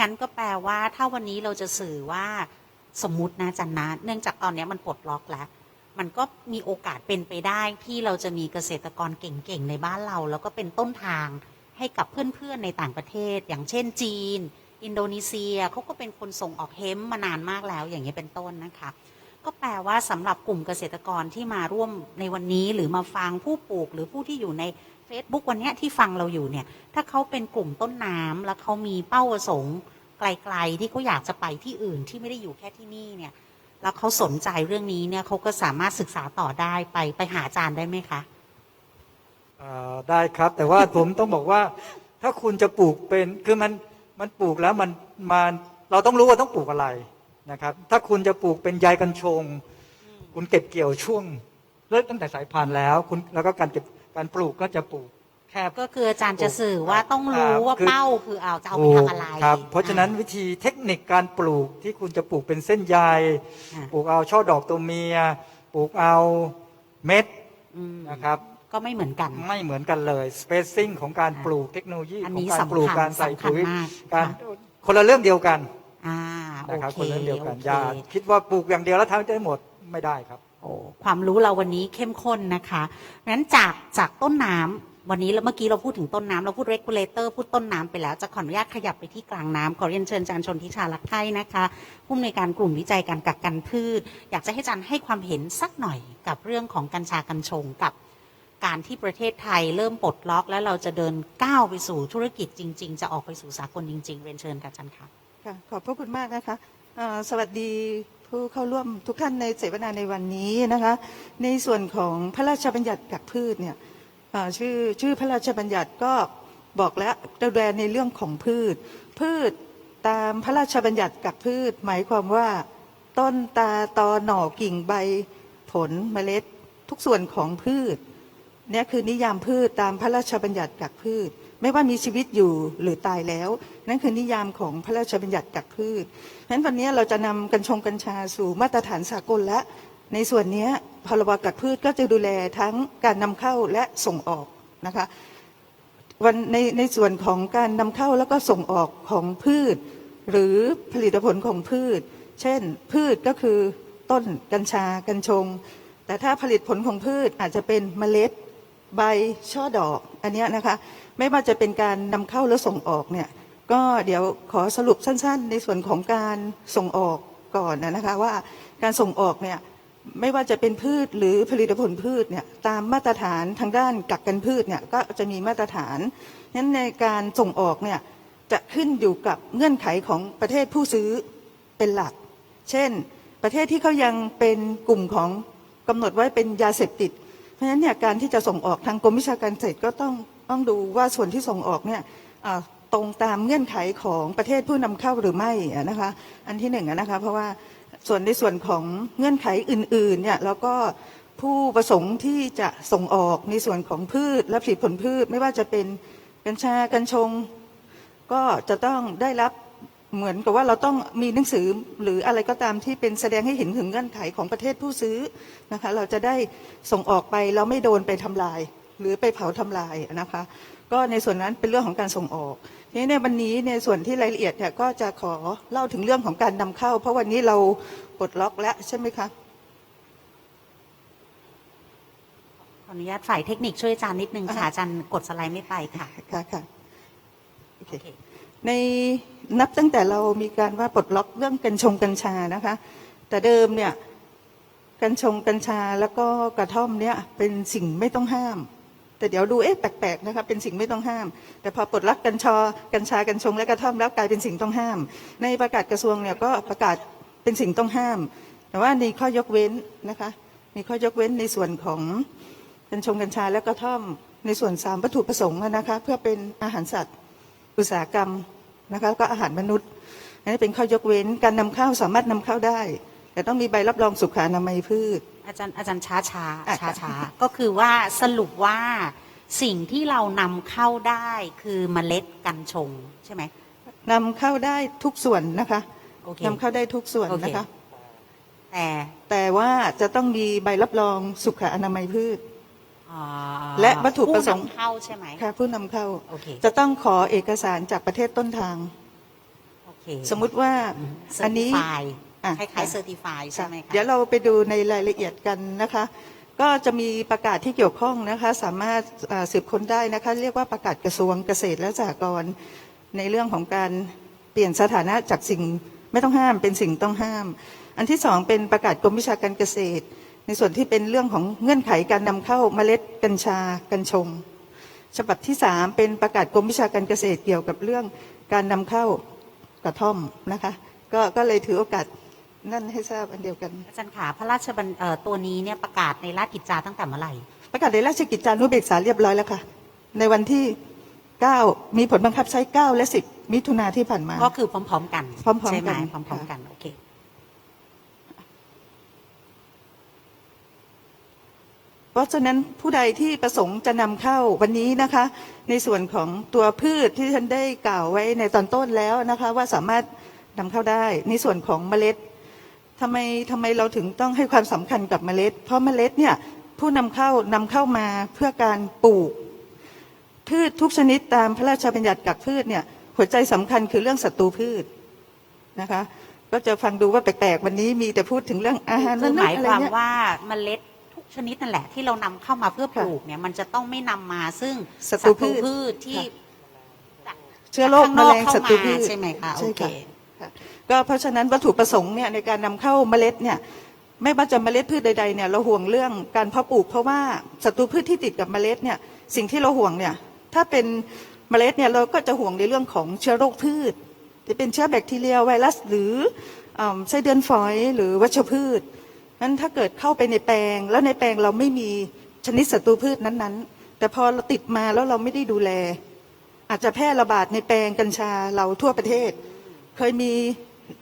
งั้นก็แปลว่า ถ้าวันนี้เราจะสื่อว่าสมมตินะจันนะ เนื่องจากตอนนี้มันปลดล็อกแล้ว มันก็มีโอกาสเป็นไปได้ที่เราจะมีเกษตรกรเก่งๆในบ้านเรา แล้วก็เป็นต้นทางให้กับเพื่อนๆในต่างประเทศ อย่างเช่นจีน อินโดนีเซียเขาก็เป็นคนส่งออกเฮมมานานมากแล้ว อย่างนี้ยเป็นต้นนะคะ ก็แปลว่าสำหรับกลุ่มเกษตรกรที่มาร่วมในวันนี้หรือมาฟังผู้ปลูกหรือผู้ที่อยู่ใน Facebook วันเนี้ยที่ฟังเราอยู่เนี่ย ถ้าเขาเป็นกลุ่มต้นน้ำแล้วเขามีเป้าประสงค์ไกลๆ ที่เขาอยากจะไปที่อื่นที่ไม่ได้อยู่แค่ที่นี่เนี่ย แล้วเขาสนใจเรื่องนี้เนี่ยเขาก็สามารถศึกษาต่อได้ไปไปหาอาจารย์ได้ไหมคะเอ่อได้ครับแต่ว่าผมต้องบอกว่า ถ้าคุณจะปลูกเป็นคือมันมันปลูกแล้วมันมันเราต้องรู้ว่าต้องปลูกอะไรนะครับ ถ้าคุณจะปลูกเป็นใยกัญชง คุณเก็บเกี่ยวช่วงเริ่มตั้งแต่สายพันธุ์แล้ว คุณแล้วก็การเก็บ การปลูกก็จะปลูกแค่ก็คืออาจารย์จะสื่อว่าต้องรู้ว่าเป้าคือเอาจะเอาไปทำอะไรครับ เพราะฉะนั้นอ่วิธีเทคนิคการปลูกที่คุณจะปลูกเป็นเส้นใยอ่าปลูกเอาช่อดอกตัวเมีย ปลูกเอาเม็ดอืมนะครับก็ไม่เหมือนกัน ไม่เหมือนกันเลย spacing ของการอ่าปลูกเทคโนโลยีอันขอนี้งการปลูกสำคัญการใส่สำคัญปุ๋ยมากการค่ะคนละเรื่องเดียวกันอ่าโอนะครับเคคนละเรื่องเดียวกันโออย่าเคคิดว่าปลูกอย่างเดียวแล้วทำได้หมดไม่ได้ครับ โอ้ความรู้เราวันนี้เข้มข้นนะคะงั้นจากจากต้นน้ำวันนี้เราเมื่อกี้เราพูดถึงต้นน้ำเราพูด regulator พูดต้นน้ำไปแล้ว จะขออนุญาตขยับไปที่กลางน้ำขอเรียนเชิญอาจารย์ชนทิชาลักไทยนะคะผู้อำนวยการกลุ่มวิจัยการกักกันพืช อยากจะให้อาจารย์ให้ความเห็นสักหน่อยกับเรื่องของกัญชากัญชงกับการที่ประเทศไทยเริ่มปลดล็อก แล้วเราจะเดินก้าวไปสู่ธุรกิจจริง ๆ จะออกไปสู่สากลจริง ๆ เรียนเชิญค่ะอาจารย์ค่ะ ค่ะขอบพระคุณมากนะคะเอ่อสวัสดี ผู้เข้าร่วมทุกท่านในเสวนาในวันนี้นะคะ ในส่วนของพระราชบัญญัติกักพืชเนี่ยชื่อชื่อพระราชบัญญัติก็บอกแล้วดูแลในเรื่องของพืช พืชตามพระราชบัญญัติกักพืช หมายความว่า ต้นตาตอหน่อกิ่งใบ ผลเมล็ด ทุกส่วนของพืชเนี่ยคือนิยามพืชตามพระราชบัญญัติกักพืช ไม่ว่ามีชีวิตอยู่หรือตายแล้ว นั่นคือนิยามของพระราชบัญญัติกักพืชเพราะฉะนั้นวันนี้เราจะนำกัญชงกัญชาสู่มาตรฐานสากลและ ในส่วนนี้พรบกักพืชก็จะดูแลทั้งการนำเข้าและส่งออกนะคะวันในในส่วนของการนำเข้าแล้วก็ส่งออกของพืช หรือผลิตผลของพืช เช่น พืชก็คือต้นกัญชากัญชง แต่ถ้าผลิตผลของพืชอาจจะเป็นเมล็ด ใบช่อดอกอันนี้นะคะ ไม่ว่าจะเป็นการนำเข้าหรือส่งออกเนี่ยก็เดี๋ยวขอสรุปสั้นๆ ในส่วนของการส่งออกก่อนนะคะว่าการส่งออกเนี่ยไม่ว่าจะเป็นพืชหรือผลิตผลพืชเนี่ยตามมาตรฐานทางด้านกักกันพืชเนี่ยก็จะมีมาตรฐานนั้นในการส่งออกเนี่ยจะขึ้นอยู่กับเงื่อนไขของประเทศผู้ซื้อเป็นหลัก เช่น ประเทศที่เขายังเป็นกลุ่มของกำหนดไว้เป็นยาเสพติด ราะฉะนั้นเนี่ยการที่จะส่งออกทางกรมวิชาการเกษตรก็ต้องต้องดูว่าส่วนที่ส่งออกเนี่ยตรงตามเงื่อนไขของประเทศผู้นำเข้าหรือไม่นะคะอันที่หนึ่งนะคะเพราะว่าส่วนในส่วนของเงื่อนไขอื่นๆเนี่ยแล้วก็ผู้ประสงค์ที่จะส่งออกในส่วนของพืชและผลิตผลพืช ไม่ว่าจะเป็นกัญชากัญชง ก็จะต้องได้รับ เหมือนกับว่าเราต้องมีหนังสือหรืออะไรก็ตามที่เป็นแสดงให้เห็นถึงเงื่อนไขของประเทศผู้ซื้อนะคะเราจะได้ส่งออกไปเราไม่โดนไปทำลาย หรือไปเผาทำลายนะคะ ก็ในส่วนนั้นเป็นเรื่องของการส่งออกทีนี้ในวันนี้ในส่วนที่รายละเอียดเนี่ยก็จะขอเล่าถึงเรื่องของการนำเข้า เพราะวันนี้เราปลดล็อกแล้วใช่ไหมคะขออนุญาตฝ่ายเทคนิคช่วยอาจารย์นิดนึงค่ะอ่าอาจารย์กดสไลด์ไม่ไปค่ะค่ะค่ะโอเคโอเค ในนับตั้งแต่เรามีการว่าปลดล็อกเรื่องกัญชงกัญชานะคะ แต่เดิมเนี่ยกัญชงกัญชาแล้วก็กระท่อมเนี่ยเป็นสิ่งไม่ต้องห้าม แต่เดี๋ยวดูเอ๊ะแปลกๆนะคะเป็นสิ่งไม่ต้องห้าม แต่พอปลดล็อกกัญชากัญชากัญชงและกระท่อมแล้วกลายเป็นสิ่งต้องห้าม ในประกาศกระทรวงเนี่ยก็ประกาศเป็นสิ่งต้องห้าม แต่ว่ามีข้อยกเว้นนะคะ มีข้อยกเว้นในส่วนของกัญชงกัญชาและกระท่อมในส่วนสามวัตถุประสงค์นะคะเพื่อเป็นอาหารสัตว์ อุตสาหกรรมนะคะก็อาหารมนุษย์อันนี้เป็นข้อยกเว้นการนำเข้าสามารถนำเข้าได้ แต่ต้องมีใบรับรองสุขอนามัยพืช อาจารย์อาจารย์ช้าช้าอะช้าค่ะช้าๆก็คือว่าสรุปว่าสิ่งที่เรานำเข้าได้คือเมล็ดกัญชงใช่ไหมนำเข้าได้ทุกส่วนนะคะโอเคนำเข้าได้ทุกส่วนโอเคนะคะแต่แต่ว่าจะต้องมีใบรับรองสุขอนามัยพืชอ่า และวัตถุประสงค์ผู้นำเข้าใช่ไหมค่ะผู้นำเข้า โอเค จะต้องขอเอกสารจากประเทศต้นทาง โอเคสมมุติว่าอันนี้ certify อะ คล้ายๆ certify ใช่ไหมคะเดี๋ยวเราไปดูในรายละเอียดกันนะคะ ก็จะมีประกาศที่เกี่ยวข้องนะคะ สามารถอ่าสืบค้นได้นะคะ เรียกว่าประกาศกระทรวงเกษตรและสหกรณ์ในเรื่องของการเปลี่ยนสถานะจากสิ่งไม่ต้องห้ามเป็นสิ่งต้องห้าม อันที่สองเป็นประกาศกรมวิชาการเกษตร ในส่วนที่เป็นเรื่องของเงื่อนไขการนำเข้าเมล็ดกัญชากัญชง ฉบับที่สามเป็นประกาศกรมวิชาการเกษตรเกี่ยวกับเรื่องการนำเข้ากระท่อมนะคะก็ก็เลยถือโอกาสนั่นให้ทราบอันเดียวกันอาจารย์ขาพระราชบัญเอ่อตัวนี้เนี่ยประกาศในราชกิจจาตั้งแต่เมื่อไหร่ ประกาศในราชกิจจานุเบกษาเรียบร้อยแล้วค่ะ ในวันที่ 9 มีผลบังคับใช้ 9 และ 10 มิถุนาที่ผ่านมา ก็คือพร้อม ๆ กัน พร้อมๆใช่ไหมกันพร้อมๆกันโอเค เพราะฉะนั้นผู้ใดที่ประสงค์จะนำเข้าวันนี้นะคะ ในส่วนของตัวพืชที่ท่านได้กล่าวไว้ในตอนต้นแล้วนะคะ ว่าสามารถนำเข้าได้ ในส่วนของเมล็ดทำไมทำไมเราถึงต้องให้ความสำคัญกับเมล็ด เพราะเมล็ดเนี่ยผู้นำเข้านำเข้ามาเพื่อการปลูก พืชทุกชนิดตามพระราชบัญญัติกักพืชเนี่ยหัวใจสำคัญคือเรื่องศัตรูพืชนะคะ ก็จะฟังดูว่าแปลกๆวันนี้มีแต่พูดถึงเรื่องอาหารคือหนั่นมายอะไรความเนี่ย ว่าเมล็ด ชนิดนั่นแหละที่เรานำเข้ามาเพื่อปลูกเนี่ยมันจะต้องไม่นำมาซึ่งศัตรูพืชพืชที่ค่ะจากเชื้อโรคข้างแมนอกลงเข้าศัตรูพืมาชใช่ไหมคะโอใช่เคค่ะค่ะ ก็เพราะฉะนั้นวัตถุประสงค์เนี่ยในการนำเข้าเมล็ดเนี่ยไม่ว่าจะเมล็ดพืชใดๆเนี่ยเราห่วงเรื่องการเพาะปลูก เพราะว่าศัตรูพืชที่ติดกับเมล็ดเนี่ยสิ่งที่เราห่วงเนี่ยถ้าเป็นเมล็ดเนี่ยเราก็จะห่วงในเรื่องของเชื้อโรคพืชจะเป็นเชื้อแบคทีเรียไวรัสหรืออ่าไส้เดือนฝอยหรือวัชพืช นั้นถ้าเกิดเข้าไปในแปลง แล้วในแปลงเราไม่มีชนิดศัตรูพืชนั้นๆ แต่พอเราติดมาแล้วเราไม่ได้ดูแล อาจจะแพร่ระบาดในแปลงกัญชาเราทั่วประเทศ เคยมี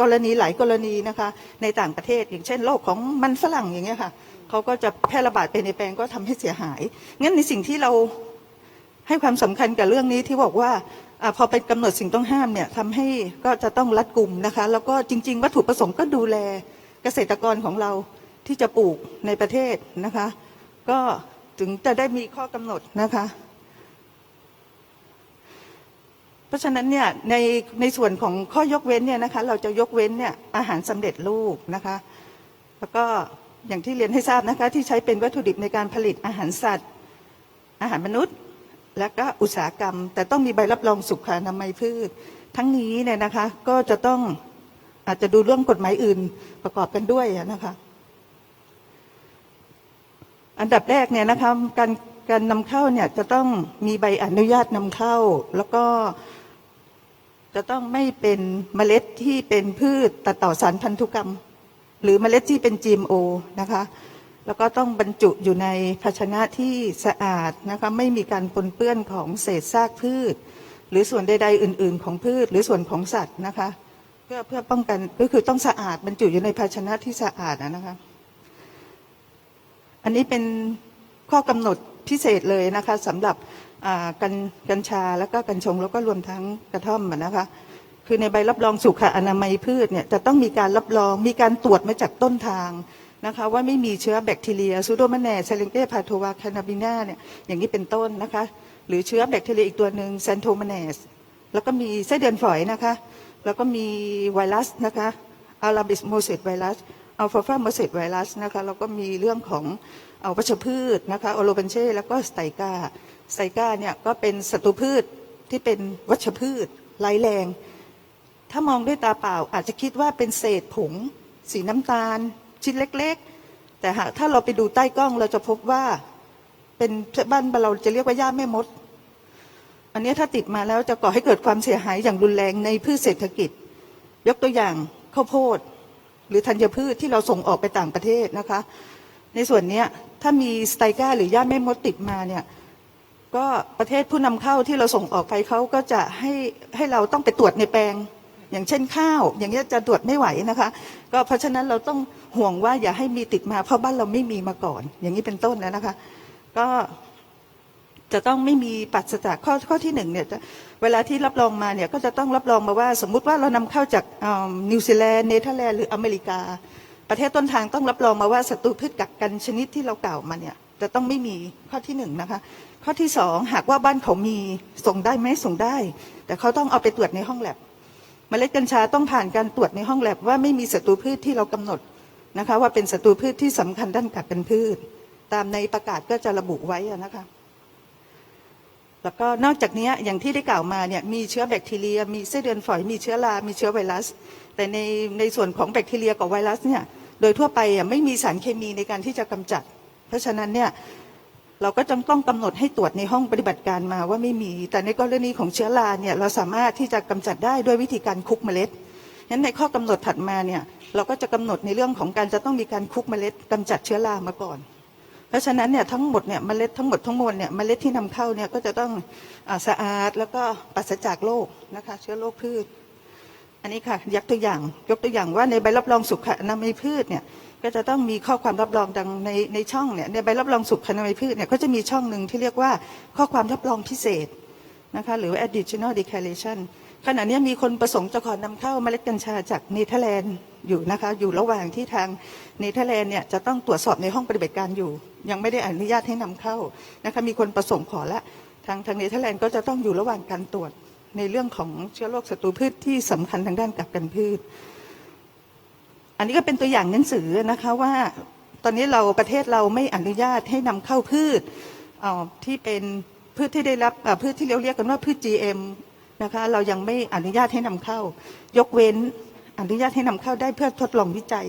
กรณีหลายกรณีนะคะ ในต่างประเทศ อย่างเช่นโรคของมันฝรั่งอย่างเงี้ยค่ะเขาก็จะแพร่ระบาดไปในแปลงก็ทำให้เสียหายงั้นในสิ่งที่เราให้ความสำคัญกับเรื่องนี้ที่บอกว่าอพอไปกำหนดสิ่งต้องห้ามเนี่ยทำให้ก็จะต้องรัดกลุ่มนะคะ แล้วก็จริง ๆ วัตถุประสงค์ก็ดูแลเกษตรกรของเรา ที่จะปลูกในประเทศนะคะ ก็ถึงจะได้มีข้อกำหนดนะคะ เพราะฉะนั้นเนี่ยในในส่วนของข้อยกเว้นเนี่ยนะคะ เราจะยกเว้นเนี่ยอาหารสำเร็จรูปนะคะ แล้วก็อย่างที่เรียนให้ทราบนะคะ ที่ใช้เป็นวัตถุดิบในการผลิตอาหารสัตว์ อาหารมนุษย์ และก็อุตสาหกรรม แต่ต้องมีใบรับรองสุขอนามัยพืช ทั้งนี้เนี่ยนะคะก็จะต้องอาจจะดูเรื่องกฎหมายอื่นประกอบกันด้วยนะคะ อันดับแรกเนี่ยนะคะการการนำเข้าเนี่ยจะต้องมีใบอนุญาตนำเข้า แล้วก็จะต้องไม่เป็นเมล็ดที่เป็นพืชตัดต่อสารพันธุกรรม หรือเมล็ดที่เป็น GMO นะคะ แล้วก็ต้องบรรจุอยู่ในภาชนะที่สะอาดนะคะไม่มีการปนเปื้อนของเศษซากพืช หรือส่วนใดๆอื่น ๆ ของพืช หรือส่วนของสัตว์นะคะ เพื่อเพื่อป้องกันก็คือต้องสะอาดบรรจุอยู่ในภาชนะที่สะอาดอะนะคะ อันนี้เป็นข้อกำหนดพิเศษเลยนะคะสำหรับกัญกัญชาแล้วก็กัญชงแล้วก็รวมทั้งกระท่อมนะคะคือในใบรับรองสุขอนามัยพืชเนี่ยจะต้องมีการรับรองมีการตรวจมาจากต้นทางนะคะว่าไม่มีเชื้อแบคทีเรียซูโดมาแนเซเลงเกพาโทวาคานาบิน่าเนี่ยอย่างนี้เป็นต้นนะคะหรือเชื้อแบคทีเรียอีกตัวหนึ่งเซนโทมาเนสแล้วก็มีไส้เดือนฝอยนะคะ แล้วก็มีไวรัสนะคะอาราบิสโมเซตไวรัส อัลฟาฟาโมเซตไวรัสนะคะแล้วก็มีเรื่องของเอาวัชพืชนะคะโอโลเบนเช่แล้วก็สไตกาสไตกาเนี่ยก็เป็นศัตรูพืชที่เป็นวัชพืชร้ายแรง ถ้ามองด้วยตาเปล่าอาจจะคิดว่าเป็นเศษผง สีน้ำตาล ชิ้นเล็กๆ แต่หากถ้าเราไปดูใต้กล้องเราจะพบว่าเป็นบ้านเราจะเรียกว่าหญ้าแม่มด อันนี้ถ้าติดมาแล้วจะก่อให้เกิดความเสียหายอย่างรุนแรงในพืชเศรษฐกิจ ยกตัวอย่างข้าวโพด หรือธัญพืชที่เราส่งออกไปต่างประเทศนะคะ ในส่วนนี้ถ้ามีสไตก้าหรือหญ้าแม่มดติดมาเนี่ยก็ประเทศผู้นำเข้าที่เราส่งออกไปเขาก็จะให้ให้เราต้องไปตรวจในแปลง อย่างเช่นข้าว อย่างเงี้จะตรวจไม่ไหวนะคะ ก็เพราะฉะนั้นเราต้องห่วงว่าอย่าให้มีติดมาเพราะบ้านเราไม่มีมาก่อน อย่างนี้เป็นต้นนะนะคะ ก็ จะต้องไม่มีปราศจากข้อข้อที่หนึ่งเนี่ยเวลาที่รับรองมาเนี่ยก็จะต้องรับรองมาว่า สมมุติว่าเรานำเข้าจากนิวซีแลนด์เนเธอร์แลนด์หรืออเมริกา ประเทศต้นทางต้องรับรองมาว่าศัตรูพืชกักกันชนิดที่เรากล่าวมาเนี่ยจะต้องไม่มีข้อที่หนึ่งนะคะข้อที่สองหากว่าบ้านเขามีส่งได้ไหมส่งได้ แต่เขาต้องเอาไปตรวจในห้องแลบเมล็ดกัญชาต้องผ่านการตรวจในห้องแลบว่าไม่มีศัตรูพืชที่เรากำหนดนะคะว่าเป็นศัตรูพืชที่สำคัญด้านกักกันพืช ตามในประกาศก็จะระบุไว้นะคะ แล้วก็นอกจากนี้อย่างที่ได้กล่าวมาเนี่ยมีเชื้อแบคทีเรีย มีไส้เดือนฝอยมีเชื้อรา มีเชื้อไวรัส แต่ในในส่วนของแบคทีเรียกับไวรัสเนี่ยโดยทั่วไปไม่มีสารเคมีในการที่จะกำจัด เพราะฉะนั้นเนี่ยเราก็จำต้องกำหนดให้ตรวจในห้องปฏิบัติการมาว่าไม่มี แต่ในกรณีของเชื้อราเนี่ยเราสามารถที่จะกำจัดได้ด้วยวิธีการคุกเมล็ดงั้นในข้อกำหนดถัดมาเนี่ยเราก็จะกำหนดในเรื่องของการจะต้องมีการคุกเมล็ดกำจัดเชื้อรามาก่อน เพราะฉะนั้นเนี่ยทั้งหมดเนี่ยเมล็ดทั้งหมดทั้งมวลเนี่ยเมล็ดที่นำเข้าเนี่ยก็จะต้องอสะอาดแล้วก็ปราศจากโรคนะคะเชื้อโรคพืช อันนี้ค่ะยกตัวอย่างยกตัวอย่างว่าในใบรับรองสุขอนามัยพืชเนี่ยก็จะต้องมีข้อความรับรองดังในในช่องเนี่ยในใบรับรองสุขอนามัยพืชเนี่ยก็จะมีช่องหนึ่งที่เรียกว่าข้อความรับรองพิเศษนะคะหรือ additional declaration ขณะนี้มีคนประสงค์จะขอนำเข้าเมล็ดกัญชาจากเนเธอร์แลนด์อยู่นะคะ อยู่ระหว่างที่ทางเนเธอร์แลนด์เนี่ยจะต้องตรวจสอบในห้องปฏิบัติการอยู่ ยังไม่ได้อนุญาตให้นำเข้านะคะมีคนประสงค์ขอละทางทางเนเธอร์แลนด์ก็จะต้องอยู่ระหว่างการตรวจในเรื่องของเชื้อโรคศัตรูพืชที่สำคัญทางด้านกักกันพืช อันนี้ก็เป็นตัวอย่างหนังสือนะคะว่าตอนนี้เราประเทศเราไม่อนุญาตให้นำเข้าพืชออที่เป็นพืชที่ได้รับพืชที่เราเรียกกันว่าพืช GM นะคะ เรายังไม่อนุญาตให้นำเข้า ยกเว้นอนุญาตให้นำเข้าได้เพื่อทดลองวิจัย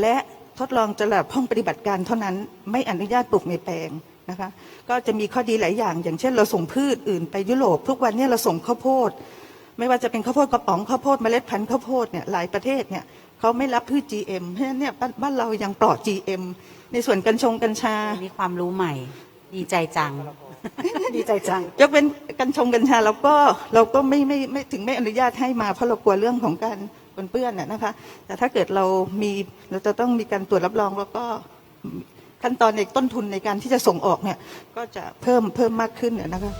และทดลองจะระดับห้องปฏิบัติการเท่านั้น ไม่อนุญาตปลูกในแปลงนะคะ ก็จะมีข้อดีหลายอย่าง อย่างเช่น เราส่งพืชอื่นไปยุโรปทุกวันนี้เราส่งข้าวโพด ไม่ว่าจะเป็นข้าวโพดกระป๋องข้าวโพดเมล็ดพันธุ์ข้าวโพดเนี่ยหลายประเทศเนี่ยเขาไม่รับพืช GM เพราะฉะนั้นเนี่ยบ้านบ้านเรายังปลอด GM ในส่วนกัญชงกัญชา มีความรู้ใหม่ ดีใจจัง ดีใจจัง ยกเว้นกัญชงกัญชาเราก็เราก็ไม่ไม่ไม่ถึงไม่อนุญาตให้มาเพราะเรากลัวเรื่องของการปนเปื้อนน่ะนะคะ แต่ถ้าเกิดเรามีเราจะต้องมีการตรวจรับรองแล้วก็ขั้นตอนในต้นทุนในการที่จะส่งออกเนี่ยก็จะเพิ่มเพิ่มมากขึ้นน่ะนะคะ